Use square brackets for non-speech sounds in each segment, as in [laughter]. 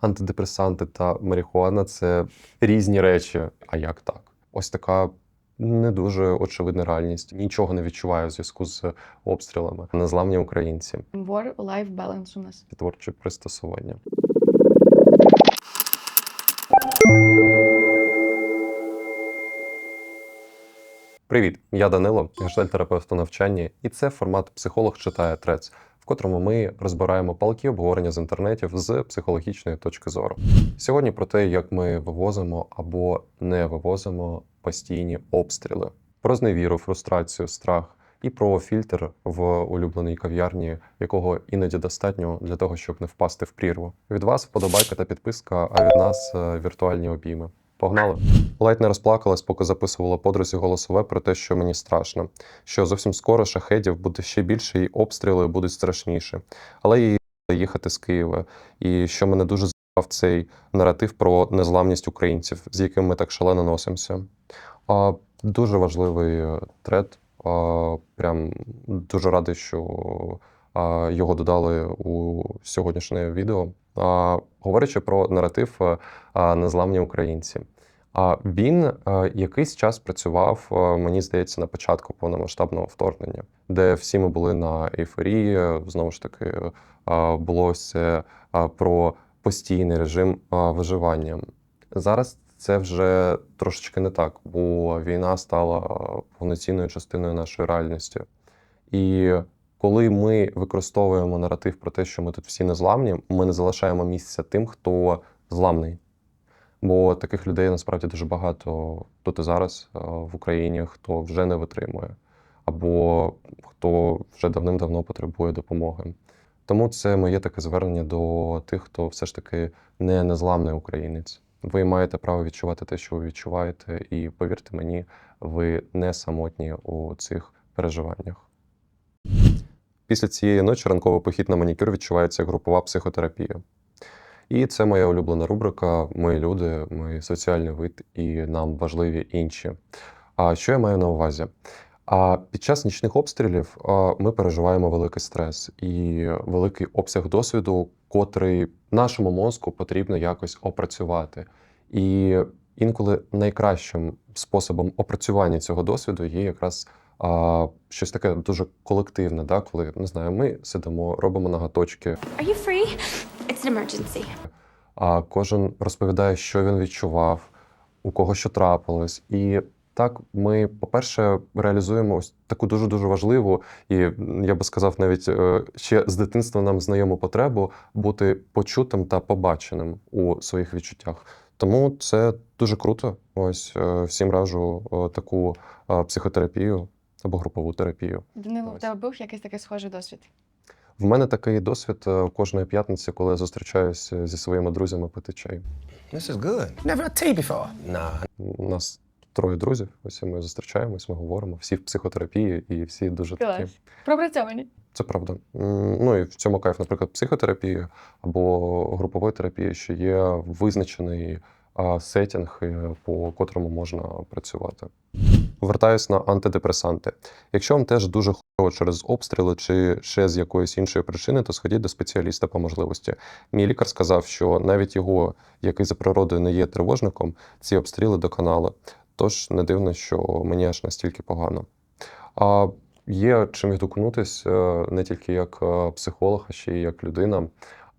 антидепресанти та марихуана це різні речі. А як так? Ось така не дуже очевидна реальність. Нічого не відчуваю в зв'язку з обстрілами. Незламні українці, War-life balance у нас. творче пристосування. Привіт, я Данило, гештальтерапевт у навчанні, і це формат Психолог читає трец, котрому ми розбираємо палки обговорення з інтернетів з психологічної точки зору. Сьогодні про те, як ми вивозимо або не вивозимо постійні обстріли, про зневіру, фрустрацію, страх і про фільтр в улюбленій кав'ярні, якого іноді достатньо для того, щоб не впасти в прірву. Від вас вподобайка та підписка, а від нас е, віртуальні обійми. Погнали! Ледь не розплакалась, поки записувала подрузі голосове про те, що мені страшно, що зовсім скоро шахедів буде ще більше, і обстріли будуть страшніші. Але їй їхати з Києва, і що мене дуже збав цей наратив про незламність українців, з яким ми так шалено носимося. А, дуже важливий е, тред. А, прям дуже радий, що його додали у сьогоднішнє відео. Говорячи про наратив е, незламні українці. А він е, якийсь час працював, е, мені здається, на початку повномасштабного вторгнення, де всі ми були на ейфорії. Знову ж таки, було все про постійний режим виживання. Зараз це вже трошечки не так, бо війна стала повноцінною частиною нашої реальності. І коли ми використовуємо наратив про те, що ми тут всі незламні, ми не залишаємо місця тим, хто зламний. Бо таких людей насправді дуже багато тут і зараз е, в Україні, хто вже не витримує, або хто вже давним-давно потребує допомоги. Тому це моє таке звернення до тих, хто все ж таки не незламний українець. Ви маєте право відчувати те, що ви відчуваєте, і повірте мені, ви не самотні у цих переживаннях. Після цієї ночі ранковий похід на манікюр відчувається групова психотерапія. І це моя улюблена рубрика Ми люди, ми соціальний вид, і нам важливі інші. А що я маю на увазі? А під час нічних обстрілів ми переживаємо великий стрес і великий обсяг досвіду, котрий нашому мозку потрібно якось опрацювати. І інколи найкращим способом опрацювання цього досвіду є якраз а, щось таке дуже колективне, да? коли не знаю, ми сидимо, робимо наготочки, Are you free? It's an emergency. а кожен розповідає, що він відчував, у кого що трапилось. І так ми, по-перше, реалізуємо ось таку дуже дуже важливу, і я би сказав, навіть е, ще з дитинства нам знайому потребу бути почутим та побаченим у своїх відчуттях. Тому це дуже круто. Ось е, всім раджу е, таку психотерапію або групову терапію. Данило, в Ось. тебе був якийсь такий схожий досвід? В мене такий досвід е, кожної п'ятниці, коли я зустрічаюся зі своїми друзями пити чай. This is good. Never had tea before. Nah. У нас троє друзів. Ось ми зустрічаємось, ми говоримо. Всі в психотерапії і всі дуже такі. Пропрацьовані. Це правда. Ну і в цьому кайф, наприклад, психотерапії або групової терапії, що є визначений сетінг, е, по котрому можна працювати. Вертаюсь на антидепресанти. Якщо вам теж дуже хуйово через обстріли чи ще з якоїсь іншої причини, то сходіть до спеціаліста по можливості. Мій лікар сказав, що навіть його, який за природою не є тривожником, ці обстріли доконали. Тож не дивно, що мені аж настільки погано. А є чим відгукнутись е, не тільки як е, психолог, а ще й як людина.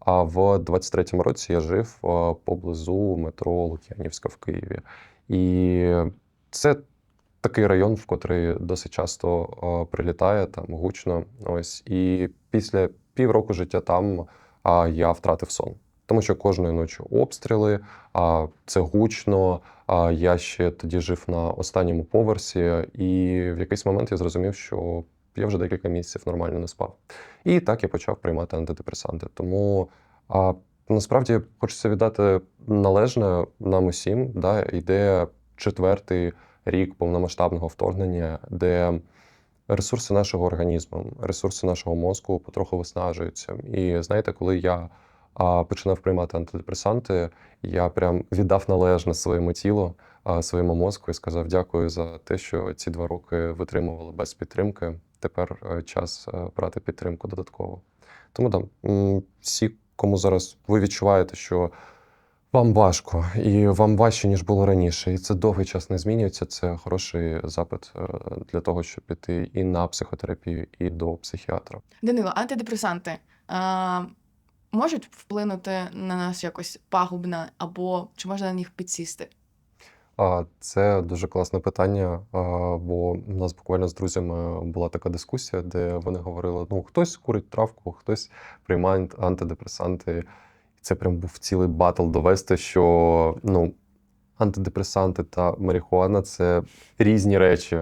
А в 23-му році я жив поблизу метро Лук'янівська в Києві. І це такий район, в котрий досить часто прилітає там гучно. Ось і після півроку життя там я втратив сон. Тому що кожної ночі обстріли, а це гучно. А я ще тоді жив на останньому поверсі, і в якийсь момент я зрозумів, що я вже декілька місяців нормально не спав. І так я почав приймати антидепресанти. Тому а, насправді хочеться віддати належне нам усім. Да, йде четвертий рік повномасштабного вторгнення, де ресурси нашого організму, ресурси нашого мозку потроху виснажуються. І знаєте, коли я а, починав приймати антидепресанти, я прям віддав належне своєму тілу, своєму мозку і сказав дякую за те, що ці два роки витримували без підтримки. Тепер е, час е, брати підтримку додатково. Тому да, всі, кому зараз ви відчуваєте, що вам важко, і вам важче, ніж було раніше. І це довгий час не змінюється. Це хороший запит е, для того, щоб піти і на психотерапію, і до психіатра. Данило, антидепресанти а, можуть вплинути на нас якось пагубно, або чи можна на них підсісти? Це дуже класне питання, бо у нас буквально з друзями була така дискусія, де вони говорили: ну, хтось курить травку, хтось приймає антидепресанти. І це прям був цілий батл довести, що ну, антидепресанти та марихуана це різні речі.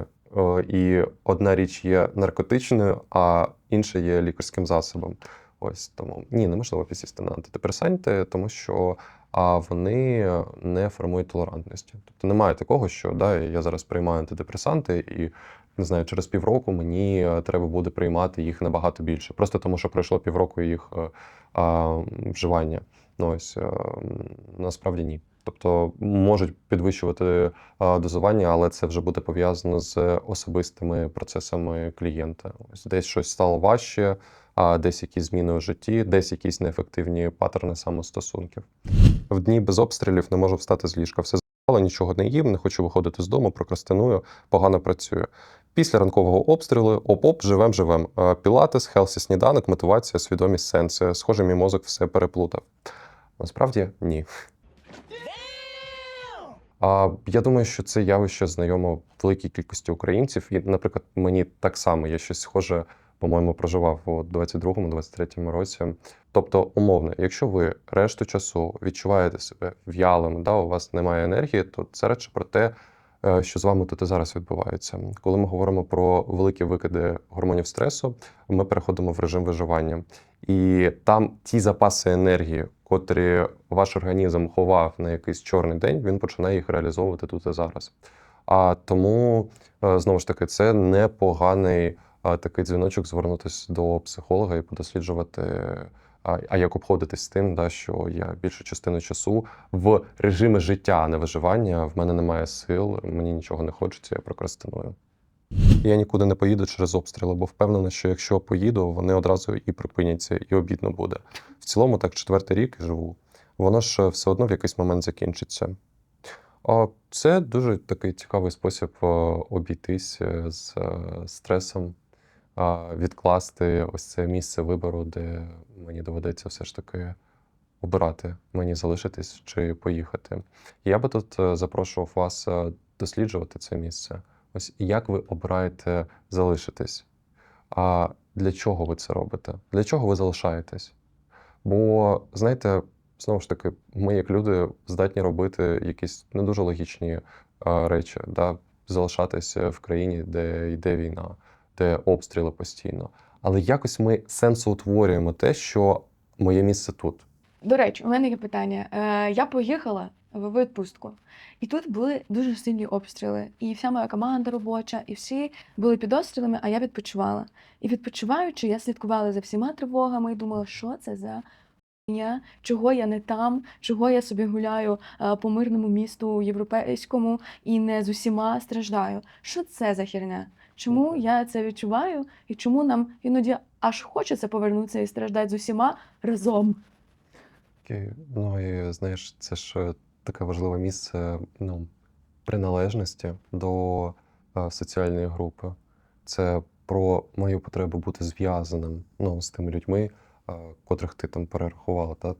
І одна річ є наркотичною, а інша є лікарським засобом. Ось тому ні, неможливо підсісти на антидепресанти, тому що а вони не формують толерантності. Тобто немає такого, що да, я зараз приймаю антидепресанти, і не знаю, через півроку мені е, треба буде приймати їх набагато більше. Просто тому, що пройшло півроку їх е, а, вживання. Ну ось е, м, насправді ні. Тобто можуть підвищувати а, дозування, але це вже буде пов'язано з особистими процесами клієнта. Ось десь щось стало важче, а десь якісь зміни у житті, десь якісь неефективні паттерни самостосунків. В дні без обстрілів не можу встати з ліжка. Все запало, нічого не їм, не хочу виходити з дому, прокрастиную, погано працюю. Після ранкового обстрілу оп-оп, живем, живем. Е, Пілатес, хелсі сніданок, мотивація, свідомість, сенси. Схоже, мій мозок все переплутав. Насправді ні. А я думаю, що це явище знайомо великій кількості українців. І, наприклад, мені так само є щось схоже, по-моєму, проживав у 22-23 році. Тобто, умовно, якщо ви решту часу відчуваєте себе в'ялим, да, у вас немає енергії, то це радше про те, е, що з вами тут і зараз відбувається. Коли ми говоримо про великі викиди гормонів стресу, ми переходимо в режим виживання. І там ті запаси енергії, котрі ваш організм ховав на якийсь чорний день, він починає їх реалізовувати тут і зараз. А тому, е, знову ж таки, це непоганий такий дзвіночок звернутися до психолога і подосліджувати, а, як обходитись з тим, да, що я більшу частину часу в режимі життя, а не виживання. В мене немає сил, мені нічого не хочеться, я прокрастиную. Я нікуди не поїду через обстріли, бо впевнений, що якщо поїду, вони одразу і припиняться, і обідно буде. В цілому, так четвертий рік живу. Воно ж все одно в якийсь момент закінчиться. А Це дуже такий цікавий спосіб е, обійтись е, з е, стресом, відкласти ось це місце вибору, де мені доведеться все ж таки обирати, мені залишитись чи поїхати. Я би тут е, запрошував вас е, досліджувати це місце. Ось як ви обираєте залишитись? А для чого ви це робите? Для чого ви залишаєтесь? Бо, знаєте, знову ж таки, ми, як люди, здатні робити якісь не дуже логічні речі, да? залишатися в країні, де йде війна, обстріли постійно. Але якось ми сенсоутворюємо те, що моє місце тут. До речі, у мене є питання. Е, я поїхала в відпустку, і тут були дуже сильні обстріли. І вся моя команда робоча, і всі були під обстрілами, а я відпочивала. І відпочиваючи, я слідкувала за всіма тривогами і думала, що це за хуйня, чого я не там, чого я собі гуляю е, по мирному місту європейському і не з усіма страждаю. Що це за херня? Чому я це відчуваю, і чому нам іноді аж хочеться повернутися і страждати з усіма разом? Окей. Ну і знаєш, це ж е, таке важливе місце ну, приналежності до е, соціальної групи. Це про мою потребу бути зв'язаним ну, з тими людьми, е, котрих ти там перерахувала. Та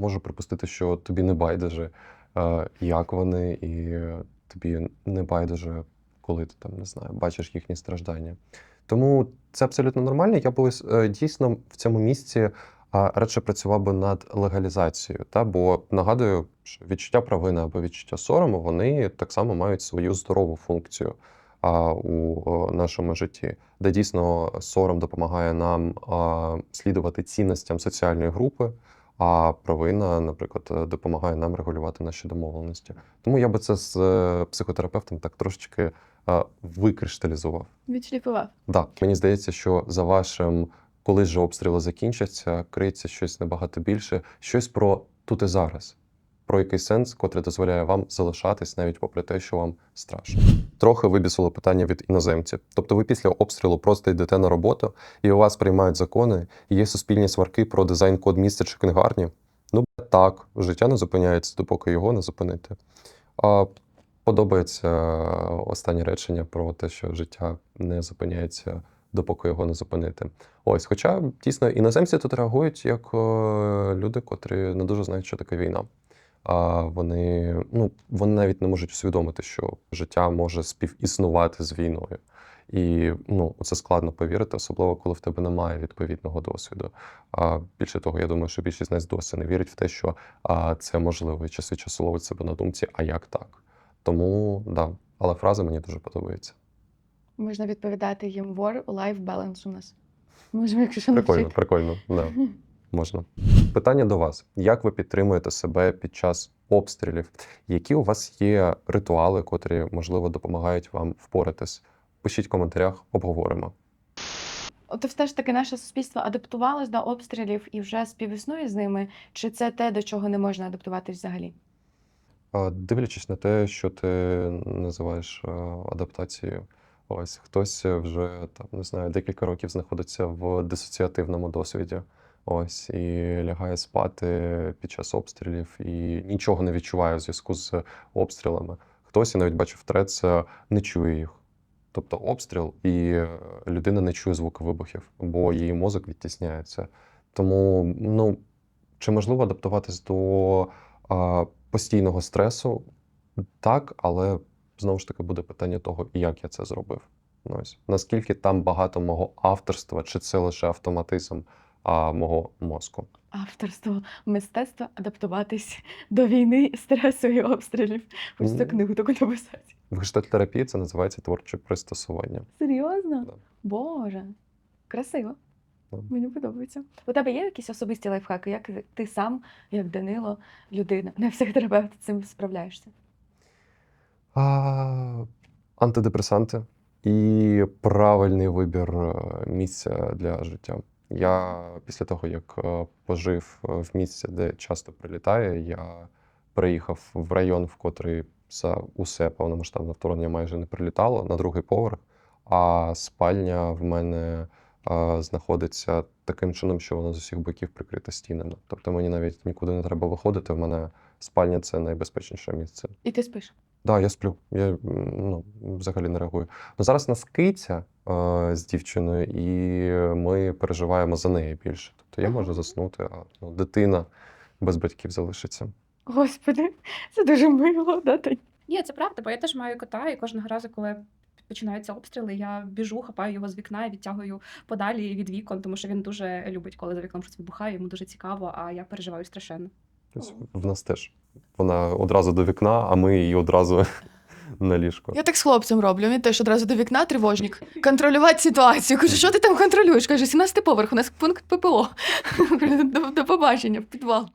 можу припустити, що тобі не байдуже, е, як вони, і е, тобі не байдуже, коли ти там не знаю, бачиш їхні страждання. Тому це абсолютно нормально. Я би е, дійсно в цьому місці радше працював би над легалізацією. Та? Бо нагадую, що відчуття провини або відчуття сорому вони так само мають свою здорову функцію у нашому житті, де дійсно сором допомагає нам слідувати цінностям соціальної групи. А провина, наприклад, е, допомагає нам регулювати наші домовленості. Тому я би це з е, психотерапевтом так трошечки е, викришталізував. Відшліфував. Да, мені здається, що за вашим, коли ж обстріли закінчаться, криється щось набагато більше, щось про тут і зараз, про якийсь сенс, котрий дозволяє вам залишатись навіть попри те, що вам страшно. Трохи вибісило питання від іноземців. Тобто, ви після обстрілу просто йдете на роботу, і у вас приймають закони, і є суспільні сварки про дизайн-код місця чи книгарні. Ну так, життя не зупиняється, допоки його не зупинити. А подобається останнє речення про те, що життя не зупиняється, допоки його не зупинити. Ось, хоча дійсно іноземці тут реагують як е, люди, котрі не дуже знають, що таке війна. А вони, ну, вони навіть не можуть усвідомити, що життя може співіснувати з війною. І ну, це складно повірити, особливо коли в тебе немає відповідного досвіду. А більше того, я думаю, що більшість з нас досі не вірить в те, що а, це можливо, і час від часу ловить себе на думці, а як так? Тому да, але фраза мені дуже подобається. Можна відповідати їм work-life balance у нас. Можемо, якщо що Прикольно, навчити. прикольно. Да. [laughs] Можна. Питання до вас: як ви підтримуєте себе під час обстрілів? Які у вас є ритуали, котрі можливо допомагають вам впоратись? Пишіть в коментарях, обговоримо. От все ж таки наше суспільство адаптувалось до обстрілів і вже співіснує з ними, чи це те, до чого не можна адаптуватись взагалі? Дивлячись на те, що ти називаєш адаптацією, ось хтось вже там не знаю, декілька років знаходиться в дисоціативному досвіді. Ось і лягає спати під час обстрілів і нічого не відчуває в зв'язку з обстрілами. Хтось я навіть бачив трец, не чує їх. Тобто обстріл, і людина не чує звуку вибухів, бо її мозок відтісняється. Тому, ну, чи можливо адаптуватись до а, постійного стресу? Так, але знову ж таки буде питання того, як я це зробив. Ну, Ось. Наскільки там багато мого авторства, чи це лише автоматизм а, мого мозку? Авторство, мистецтво адаптуватись до війни, стресу і обстрілів. Ось цю книгу таку написати. В гештальтерапії це називається творче пристосування. Серйозно? Да. Боже, красиво. Мені подобається. У тебе є якісь особисті лайфхаки, як ти сам, як Данило, людина, не психотерапевт цим справляєшся? А, антидепресанти і правильний вибір е, місця для життя. Я після того, як е, пожив е, в місці, де часто прилітає, я переїхав в район, в котрий за усе повномасштабне вторгнення майже не прилітало, на другий поверх. А спальня в мене знаходиться таким чином, що вона з усіх боків прикрита стінами. Тобто мені навіть нікуди не треба виходити. В мене спальня це найбезпечніше місце. І ти спиш? Да, я сплю. Я ну, взагалі не реагую. Ну, зараз нас киця е, з дівчиною, і ми переживаємо за неї більше. Тобто я можу заснути, а ну, дитина без батьків залишиться. Господи, це дуже мило, да, Тань? Ні, це правда, бо я теж маю кота, і кожного разу, коли починаються обстріли, я біжу, хапаю його з вікна і відтягую подалі від вікон, тому що він дуже любить, коли за вікном щось вибухає, йому дуже цікаво, а я переживаю страшенно. В нас теж. Вона одразу до вікна, а ми її одразу [laughs] на ліжко. Я так з хлопцем роблю. Він теж одразу до вікна тривожник. Контролювати ситуацію. Кажу, що ти там контролюєш? Каже, 17 поверх, у нас пункт ППО. [laughs] До, до побачення, в підвал.